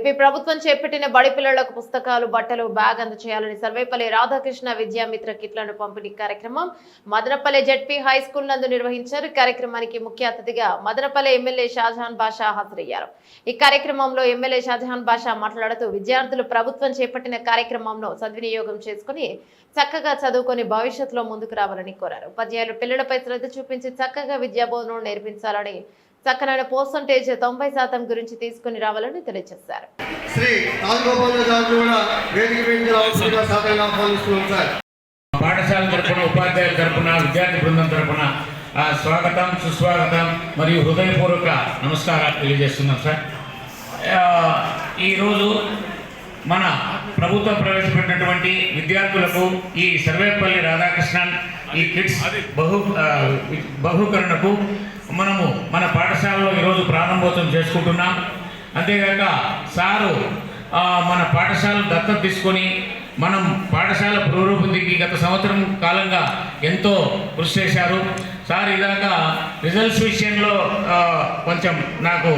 AP ప్రభుత్వం చేపట్టిన బడి పిల్లలకు పుస్తకాలు బట్టలు బ్యాగ్ అందజేయాలని సర్వేపల్లి రాధాకృష్ణ విద్యామిత్ర కిట్లను పంపిణీ కార్యక్రమం మదనపల్లి జడ్పీ హై స్కూల్ నందు నిర్వహించారు. కార్యక్రమానికి ముఖ్య అతిథిగా మదనపల్లి ఎమ్మెల్యే షాజహాన్ బాషా హాజరయ్యారు. ఈ కార్యక్రమంలో ఎమ్మెల్యే షాజహాన్ బాషా మాట్లాడుతూ విద్యార్థులు ప్రభుత్వం చేపట్టిన కార్యక్రమంలో సద్వినియోగం చేసుకుని చక్కగా చదువుకొని భవిష్యత్తులో ముందుకు రావాలని కోరారు. ఉపాధ్యాయులు పిల్లలపై శ్రద్ధ చూపించి చక్కగా విద్యాబోధనను నేర్పించాలని చక్కనైన పర్సంటేజ్ తొంభై శాతం గురించి తీసుకుని రావాలని తెలియజేశారు. శ్రీ రాజగోపాల్ గారు కూడా వేదిక మీద రావాల్సిందిగా సాధారణ ఆహ్వానిస్తున్నాం సార్. పాఠశాల తరపున ఉపాధ్యాయుల తరపున విద్యార్థి బృందం తరపున ఆ, స్వాగతం సుస్వాగతం మరియు హృదయపూర్వక నమస్కారాలు తెలియజేస్తున్నాం సార్. ఈరోజు మన ప్రభుత్వం ప్రవేశపెట్టినటువంటి విద్యార్థులకు ఈ సర్వేపల్లి రాధాకృష్ణన్ ఈ కిడ్స్ బహు బహుకరణకు మనము మన పాఠశాలలో ఈరోజు ప్రారంభోత్సవం చేసుకుంటున్నాం. అంతేగాక సారు మన పాఠశాల దత్తత తీసుకొని మనం పాఠశాల పునరూపుదికి గత సంవత్సరం కాలంగా ఎంతో కృషి చేశారు. సార్ ఇదాక రిజల్ట్స్ విషయంలో కొంచెం నాకు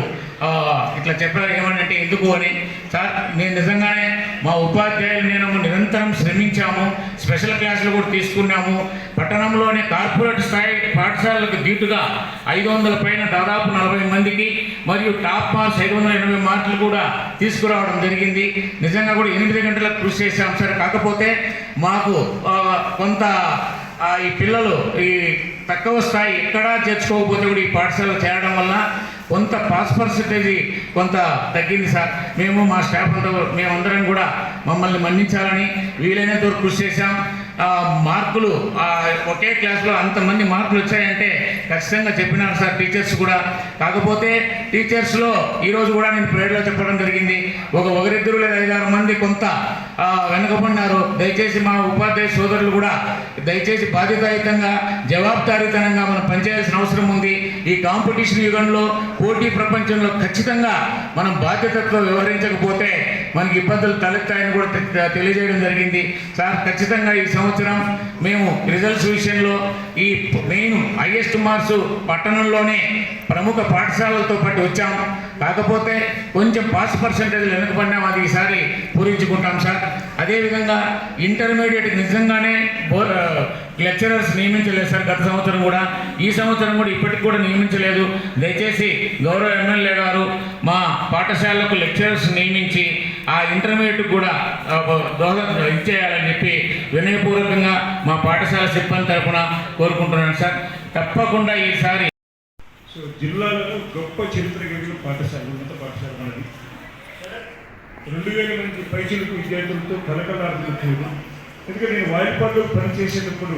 ఇట్లా చెప్పారు ఏమనంటే ఎందుకు అని. సార్ నేను నిజంగానే మా ఉపాధ్యాయులు నేను నిరంతరం శ్రమించాము. స్పెషల్ క్లాసులు కూడా తీసుకున్నాము. పట్టణంలోని కార్పొరేట్ స్థాయి పాఠశాలలకు దీటుగా ఐదు వందల పైన దాదాపు నలభై మందికి మరియు టాప్ మార్క్స్ ఐదు వందల ఎనభై మార్కులు కూడా తీసుకురావడం జరిగింది. నిజంగా కూడా ఎనిమిది గంటలకు కృషి చేశాం సార్. కాకపోతే మాకు కొంత ఈ పిల్లలు ఈ తక్కువ స్థాయి ఎక్కడా చేర్చుకోకపోతే కూడా ఈ పాఠశాలలు చేరడం వల్ల కొంత పాస్ పర్సంటేజ్ కొంత తగ్గింది సార్. మేము మా స్టాఫ్ అంతా మేమందరం కూడా మమ్మల్ని మన్నించాలని వీలైనంత వరకు కృషి చేశాం. మార్కులు ఒకే క్లాస్లో అంతమంది మార్కులు వచ్చాయంటే ఖచ్చితంగా చెప్పినారు సార్ టీచర్స్ కూడా. కాకపోతే టీచర్స్లో ఈరోజు కూడా నేను ప్రేయర్లో చెప్పడం జరిగింది. ఒక ఒకరిద్దరు లేదా ఐదారు మంది కొంత వెనుకబడినారు. దయచేసి మా ఉపాధ్యాయ సోదరులు కూడా దయచేసి బాధ్యతాయుతంగా జవాబుదారీతనంగా మనం పనిచేయాల్సిన అవసరం ఉంది. ఈ కాంపిటీషన్ యుగంలో పోటీ ప్రపంచంలో ఖచ్చితంగా మనం బాధ్యతతో వ్యవహరించకపోతే మనకి ఇబ్బందులు తలెత్తాయని కూడా తె- తెలియజేయడం జరిగింది. సార్ ఖచ్చితంగా ఈ సంవత్సరం మేము రిజల్ట్స్ విషయంలో ఈ మెయిన్ హైయెస్ట్ మార్క్స్ పట్టణంలోనే ప్రముఖ పాఠశాలలతో పాటు వచ్చాం. కాకపోతే కొంచెం పాస్ పర్సంటేజ్ వెనుకబడినాం అది ఈసారి పూరించుకుంటాం సార్. అదేవిధంగా ఇంటర్మీడియట్ నిజంగానే లెక్చరర్స్ నియమించలేదు సార్ గత సంవత్సరం కూడా. ఈ సంవత్సరం కూడా ఇప్పటికి కూడా నియమించలేదు. దయచేసి గౌరవ ఎమ్మెల్యే గారు మా పాఠశాలకు లెక్చరర్స్ నియమించి ఆ ఇంటర్మీడియట్ కూడా దోహదం ఇచ్చేయాలని చెప్పి వినయపూర్వకంగా మా పాఠశాల సిబ్బంది తరఫున కోరుకుంటున్నాను సార్. తప్పకుండా ఈసారి సో జిల్లాలో గొప్ప చరిత్ర కలిగిన పాఠశాల ఉన్నత పాఠశాల మనది రెండు వేల మంది పైచిలకు విద్యార్థులతో కలకలాడుతున్నప్పుడు ఎందుకంటే నేను వాయిపాడులో పనిచేసేటప్పుడు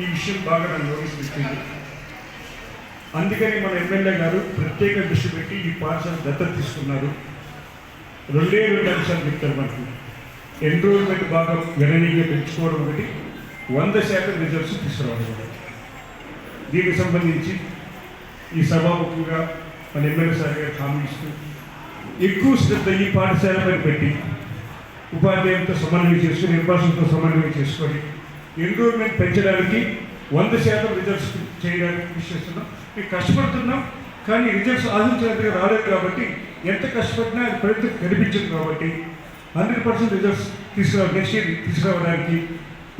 ఈ విషయం బాగా నాకు నోటీస్ వచ్చింది అందుకని మన ఎమ్మెల్యే గారు ప్రత్యేక దృష్టి పెట్టి ఈ పాఠశాల దత్తత తీసుకున్నారు. రెండే రెండు అంశాలు చెప్తారు మనకు. ఎన్రోల్మెంట్ బాగా గణనీయంగా పెంచుకోవడం ఒకటి వంద శాతం రిజల్ట్స్ తీసుకురావడం ఒకటి. దీనికి సంబంధించి ఈ సభాముఖంగా మన ఎమ్మెల్యే సార్ గారు హామీ ఇస్తూ ఎక్కువ శ్రద్ధ ఈ పాఠశాల పెట్టి ఉపాధ్యాయులతో సమన్వయం చేసుకొని నిర్వాసంతో సమన్వయం చేసుకొని ఎన్రోల్మెంట్ పెంచడానికి వంద శాతం రిజల్ట్స్ చేయడానికి కృషి చేస్తున్నాం. మేము కష్టపడుతున్నాం కానీ రిజల్ట్స్ ఆశించినంతగా రాలేదు కాబట్టి ఎంత కష్టపడినా ప్రతి కనిపించదు కాబట్టి హండ్రెడ్ పర్సెంట్ రిజల్ట్స్ తీసుకురా నెక్స్ట్ ఇయర్ తీసుకురావడానికి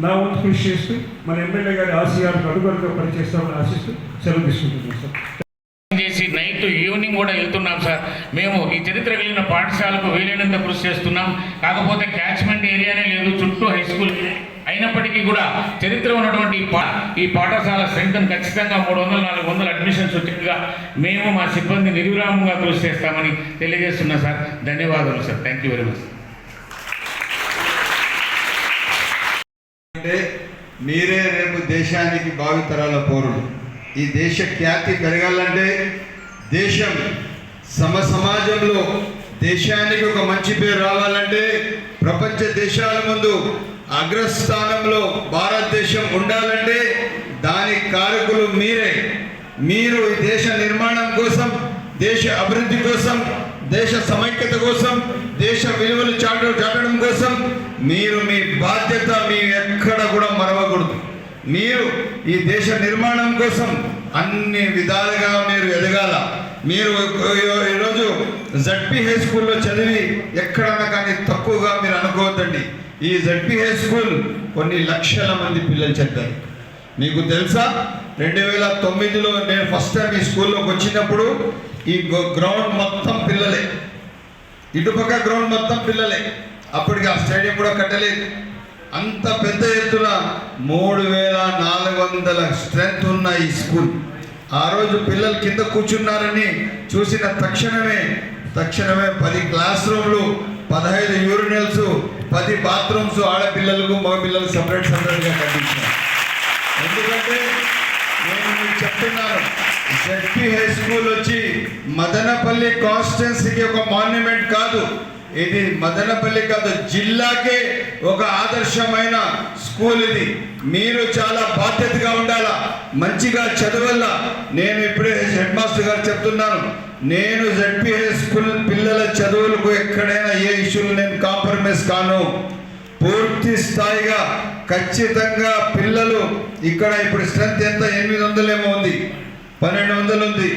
నా వంతు కృషి చేస్తూ మన ఎమ్మెల్యే గారి ఆశయాలకు అనుగుణంగా పనిచేస్తామని ఆశిస్తూ సెలవు తీసుకుంటున్నాం సార్. కూడా వెళ్తున్నాం సార్. మేము ఈ చరిత్ర కలిగిన పాఠశాలకు వీలైనంత కృషి చేస్తున్నాం. కాకపోతే క్యాచ్మెంట్ ఏరియానే లేదు చుట్టూ హై స్కూల్. అయినప్పటికీ కూడా చరిత్ర ఉన్నటువంటి ఈ ఈ పాఠశాల స్ట్రెంత్ ఖచ్చితంగా మూడు వందల నాలుగు వందల అడ్మిషన్స్ వచ్చేట్టుగా మేము మా సిబ్బంది నిర్విరామంగా కృషి చేస్తామని తెలియజేస్తున్నాం సార్. ధన్యవాదాలు sir. Thank you very much అంటే మీరే రేపు దేశానికి భావితరాల పౌరులు. ఈ దేశ ఖ్యాతి పెరగాలంటే దేశం సమ సమాజంలో దేశానికి ఒక మంచి పేరు రావాలంటే ప్రపంచ దేశాల ముందు అగ్రస్థానంలో భారతదేశం ఉండాలంటే దాని కారకులు మీరే. మీరు ఈ దేశ నిర్మాణం కోసం దేశ అభివృద్ధి కోసం దేశ సమైక్యత కోసం దేశ విలువలు చాట చాటడం కోసం మీరు మీ బాధ్యత మీ ఎక్కడ కూడా మరవకూడదు. మీరు ఈ దేశ నిర్మాణం కోసం అన్ని విధాలుగా మీరు ఎదగాల. మీరు ఈరోజు జడ్పీ హై స్కూల్లో చదివి ఎక్కడన్నా కానీ తక్కువగా మీరు అనుకోవద్దండి. ఈ జడ్పీ హై స్కూల్ కొన్ని లక్షల మంది పిల్లలు చదివారు. మీకు తెలుసా? రెండు వేల తొమ్మిదిలో నేను ఫస్ట్ టైం ఈ స్కూల్లోకి వచ్చినప్పుడు ఈ గ్రౌండ్ మొత్తం పిల్లలే. ఇటుపక్క గ్రౌండ్ మొత్తం పిల్లలే. అప్పటికి ఆ స్టేడియం కూడా కట్టలేదు. అంత పెద్ద ఎత్తున మూడు వేల నాలుగు వందల స్ట్రెంత్ ఉన్న ఈ స్కూల్. ఆ రోజు పిల్లలు కింద కూర్చున్నారని చూసిన తక్షణమే తక్షణమే పది క్లాస్ రూమ్లు పదహైదు యూరినల్స్ పది బాత్రూమ్స్ ఆడపిల్లలకు మగపిల్లలకు సపరేట్ సపరేట్గా కట్టించారు ఎందుకంటే నేను మీకు చెప్తున్నాను జడ్పీ హై స్కూల్ వచ్చి మదనపల్లి కాన్స్టిట్యున్సీకి ఒక మాన్యుమెంట్ కాదు. ఇది మదనపల్లి కాదు జిల్లాకే ఒక ఆదర్శమైన స్కూల్ ఇది. మీరు చాలా బాధ్యతగా ఉండాలా? మంచిగా చదవాలా నేను ఇప్పుడే హెడ్ మాస్టర్ గారు చెప్తున్నాను. నేను జెడ్పిహెచ్ స్కూల్ పిల్లల చదువులకు ఎక్కడైనా ఏ ఇష్యూలు నేను కాంప్రమైజ్ కాను. పూర్తి స్థాయిగా ఖచ్చితంగా పిల్లలు ఇక్కడ ఇప్పుడు స్ట్రెంత్ ఎంత? ఎనిమిది వందలేమో ఉంది. పన్నెండు వందలు ఉంది.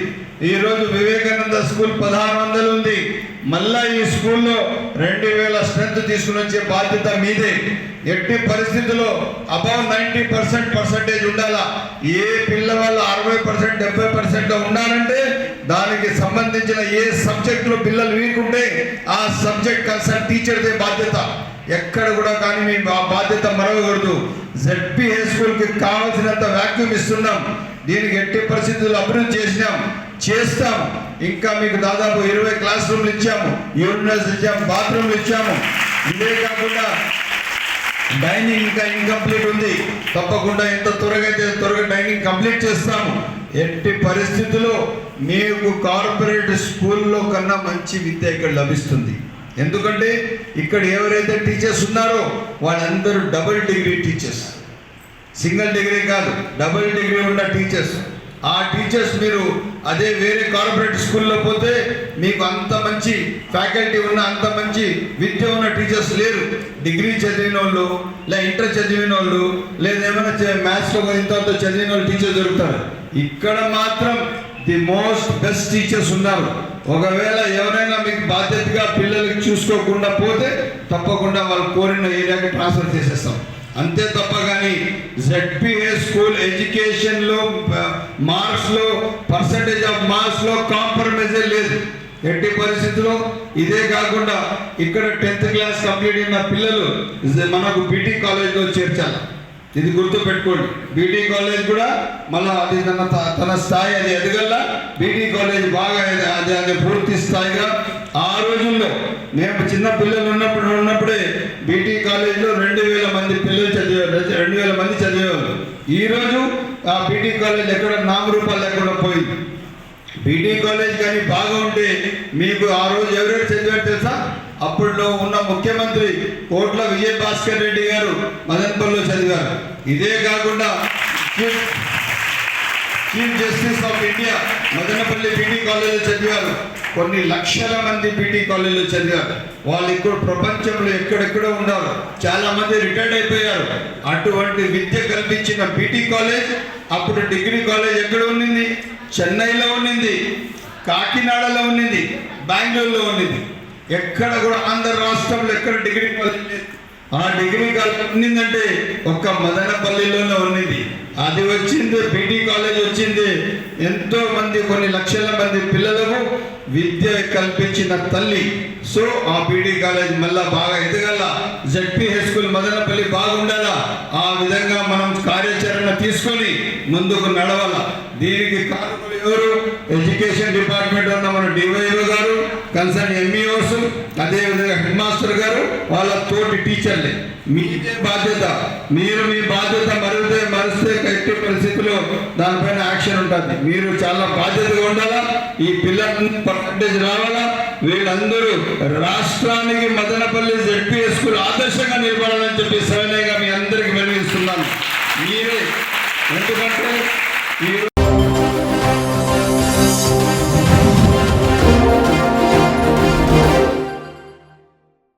ఈరోజు వివేకానంద స్కూల్ పదహారు వందలు ఉంది. మళ్ళా ఈ స్కూల్లో రెండు వేల స్ట్రెంత్ తీసుకుని వచ్చే బాధ్యత మీదే. ఎట్టి పరిస్థితుల్లో అబౌవ్ నైంటీ పర్సెంట్ పర్సంటేజ్ ఉండాలా? ఏ పిల్లవాళ్ళు అరవై పర్సెంట్ డెబ్బై పర్సెంట్ ఉండాలంటే దానికి సంబంధించిన ఏ సబ్జెక్టులో పిల్లలు వీకుంటే ఆ సబ్జెక్ట్ కన్సర్న్ టీచర్దే బాధ్యత. ఎక్కడ కూడా కానీ మేము ఆ బాధ్యత మరవకూడదు. జెడ్పీ హై స్కూల్కి కావాల్సినంత వ్యాక్యూమ్ ఇస్తున్నాం. దీనికి ఎట్టి పరిస్థితుల్లో అభివృద్ధి చేసినాం. చేస్తాం. ఇంకా మీకు దాదాపు ఇరవై క్లాస్ రూమ్లు ఇచ్చాము. యూరినల్స్ ఇచ్చాము బాత్రూమ్లు ఇచ్చాము. ఇదే కాకుండా డైనింగ్ ఇంకా ఇన్కంప్లీట్ ఉంది. తప్పకుండా ఎంత త్వరగా అయితే త్వరగా డైనింగ్ కంప్లీట్ చేస్తాము. ఎట్టి పరిస్థితుల్లో మీకు కార్పొరేట్ స్కూల్లో కన్నా మంచి విద్య ఇక్కడ లభిస్తుంది. ఎందుకంటే ఇక్కడ ఎవరైతే టీచర్స్ ఉన్నారో వాళ్ళందరూ double degree teachers. Single degree కాదు డబుల్ డిగ్రీ ఉన్న టీచర్స్. ఆ టీచర్స్ మీరు అదే వేరే కార్పొరేట్ స్కూల్లో పోతే మీకు అంత మంచి ఫ్యాకల్టీ ఉన్న అంత మంచి విద్య ఉన్న టీచర్స్ లేరు. డిగ్రీ చదివిన వాళ్ళు లేదా ఇంటర్ చదివిన వాళ్ళు లేదా ఏమైనా మ్యాథ్స్లో ఇంత చదివిన వాళ్ళు టీచర్ దొరుకుతారు. ఇక్కడ మాత్రం ది మోస్ట్ బెస్ట్ టీచర్స్ ఉన్నారు. ఒకవేళ ఎవరైనా మీకు బాధ్యతగా పిల్లలకి చూసుకోకుండా పోతే తప్పకుండా వాళ్ళు కోరిన ఏరియాకి ట్రాన్స్ఫర్ చేసేస్తాం. అంతే తప్ప కానీ జెడ్పిఏ స్కూల్ ఎడ్యుకేషన్లో మార్క్స్లో పర్సంటేజ్ ఆఫ్ మార్క్స్లో కాంప్రమైజే లేదు. ఎట్టి పరిస్థితుల్లో ఇదే కాకుండా ఇక్కడ టెన్త్ క్లాస్ కంప్లీట్ అయిన పిల్లలు మనకు బీటీ కాలేజ్లో చేర్చాలి. ఇది గుర్తు పెట్టుకోండి బీటీ కాలేజ్ కూడా మళ్ళీ అది తన తన స్థాయి అది ఎదగల్లా? బీటీ కాలేజ్ బాగా అది అది పూర్తి స్థాయిగా ఆ రోజుల్లో మేము చిన్న పిల్లలు ఉన్నప్పుడు ఉన్నప్పుడే బీటీ కాలేజ్లో రెండు వేల మంది పిల్లలు చదివేవారు రెండు వేల మంది చదివేవారు ఈరోజు ఆ బీటీ కాలేజ్ ఎక్కడ నామరూపాలు లేకుండా పోయింది. బీటీ కాలేజ్ కానీ బాగా ఉంటే మీకు ఆ రోజు ఎవరెవరు చదివారు తెలుసా? అప్పట్లో ఉన్న ముఖ్యమంత్రి కోట్ల విజయభాస్కర్ రెడ్డి గారు మదనపల్లిలో చదివారు. ఇదే కాకుండా chief justice of India Madanapalle B T కాలేజీలో చదివారు. కొన్ని లక్షల మంది బీటీ కాలేజీలో చదివారు. వాళ్ళు ఇక్కడ ప్రపంచంలో ఎక్కడెక్కడ ఉన్నారు. చాలా మంది రిటైర్డ్ అయిపోయారు. అటువంటి విద్య కల్పించిన బీటీ కాలేజ్ అప్పుడు డిగ్రీ కాలేజ్ ఎక్కడ ఉండింది చెన్నైలో ఉండింది కాకినాడలో ఉండింది బెంగళూరులో ఉండింది ఎక్కడ కూడా ఆంధ్ర రాష్ట్రంలో ఎక్కడ డిగ్రీ కాలేజ్ ఆ డిగ్రీ కాలేజ్ ఉండిందంటే ఒక్క మదనపల్లిలోనే ఉండింది అది వచ్చింది బీటీ కాలేజ్ వచ్చింది. ఎంతో మంది కొన్ని లక్షల మంది పిల్లలకు విద్య కల్పించిన తల్లి. సో ఆ బీటీ కాలేజ్ మళ్ళా బాగా ఎదగల. Z P high school Madanapalle బాగుండాలా. ఆ విధంగా మనం కార్యాచరణ తీసుకొని ముందుకు నడవాల. దీనికి కారణం ఎవరు? ఎడ్యుకేషన్ డిపార్ట్మెంట్ ఉన్న మన డివైఓ గారు కన్సర్న్ ఎంఈఓస్ అదేవిధంగా హెడ్ మాస్టర్ గారు వాళ్ళ తోటి టీచర్లే. మీదే బాధ్యత. మీరు మీ బాధ్యత మరితే మరిస్తే ఎట్టి పరిస్థితిలో దానిపైన యాక్షన్ ఉంటుంది. మీరు చాలా బాధ్యతగా ఉండాలా? ఈ పిల్లలకు పర్సంటేజ్ రావాలా? వీళ్ళందరూ రాష్ట్రానికి మదనపల్లి జడ్పీఎస్ స్కూల్ ఆదర్శంగా నిలబడాలని చెప్పి సవినయంగా మీ అందరికి వెలిగిస్తున్నాను మీరే. ఎందుకంటే